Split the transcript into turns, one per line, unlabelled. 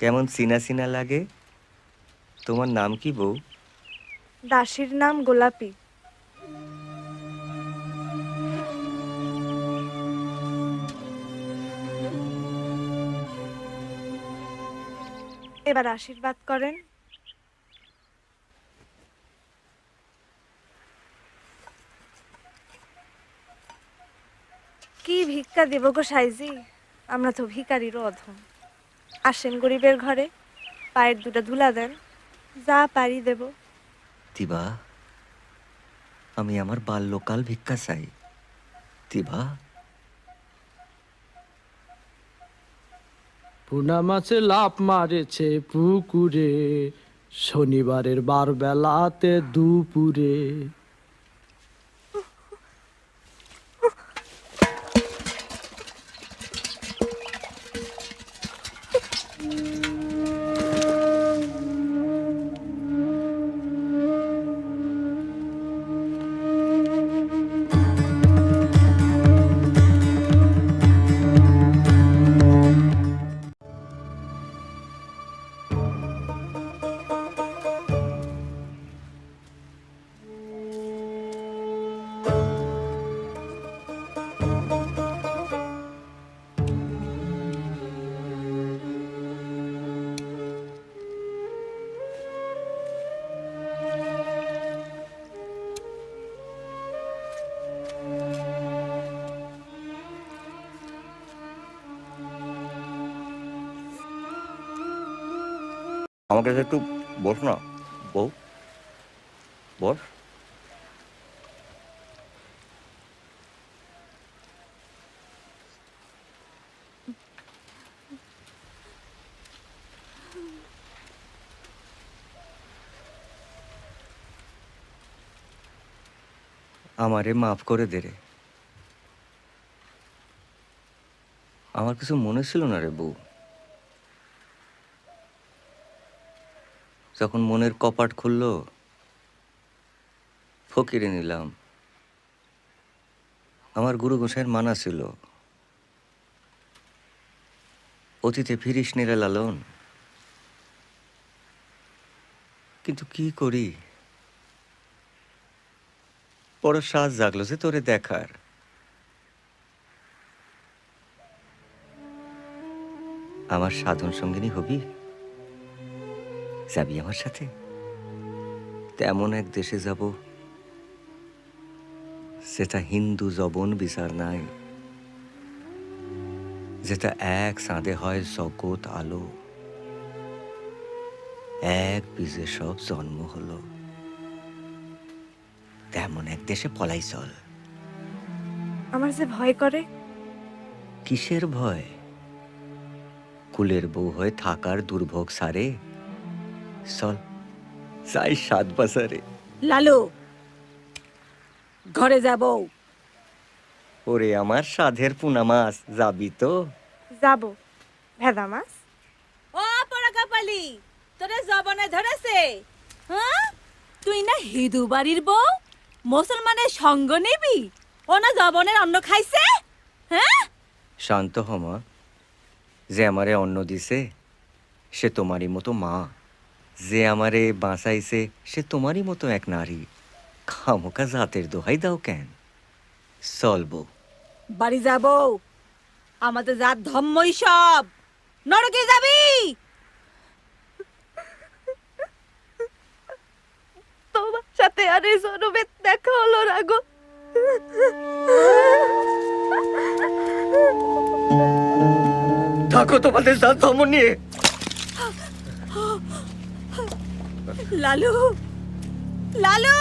কেমন চিনা চিনা লাগে? তোমার নাম কি বউ?
দাসীর নাম গোলাপি। এবার আশীর্বাদ করেন। কি ভিক্ষা দেব গো সাইজি? আমরা তো ভিকারিরও অধম। আসেন গরিবের ঘরে পায়ের দুটা ধুলা দেন যা পারি দেব।
তিবা আমি আমার বাল্যকাল ভিক্ষা চাই। তিবা।
পুনা মাছে লাভ মারেছে পুকুরে শনিবারের বার বেলাতে দুপুরে।
আমার কাছে একটু বস না। বউ? বস? আমারে মাফ করে দে রে। আমার কিছু মনে ছিল না রে বউ। যখন মনের কপাট খুলল, ফকিরে নিলাম। আমার গুরু গোসাইয়ের মানা ছিল, অতীতে ফিরিস নিরে লালন। কিন্তু কি করি? বড় সাজ জাগলো যে তোরে দেখার। আমার সাধন সঙ্গিনী হবি? যাবি আমার সাথে? তেমন এক দেশে যাব সেটা হিন্দু জবন বিচার নাই যেটা এক সাঁদে হয় জগৎ আলো এক বীজে সব জন্ম হলো। তেমন এক দেশে পলাই চল।
আমার যে ভয় করে?
কিসের ভয়? কুলের বউ হয়ে থাকার দুর্ভোগ সারে? চল যাই সাত বাজারে
লালু ঘরে যাব।
ওরে আমার সাধের পুনা মাছ যাবি তো?
যাব। ভেদা মাছ?
ও পড়া কপালি তোরে জবনে ধরেছে। হ্যাঁ? তুই না হিদু বাড়ির বউ মুসলমানের সঙ্গ নিবি? ও না জবনের অন্ন খাইছে? হ্যাঁ?
শান্ত হমা যে আমারে অন্ন দিছে সে তোমারই মতো মা। যে আমারে বাঁচাইছে সে তোমারই মতো এক নারী। খামোকা জাতের দোহাই দাও কেন? চলবো
বাড়ি যাব। আমাদের জাত ধম্মই সব। নরকে যাবি!
তোমার সাথে আর এই জনমের দেখা হলো না গো।
থাকো তোমাদের জাত ধর্ম নিয়ে।
লালু লালু!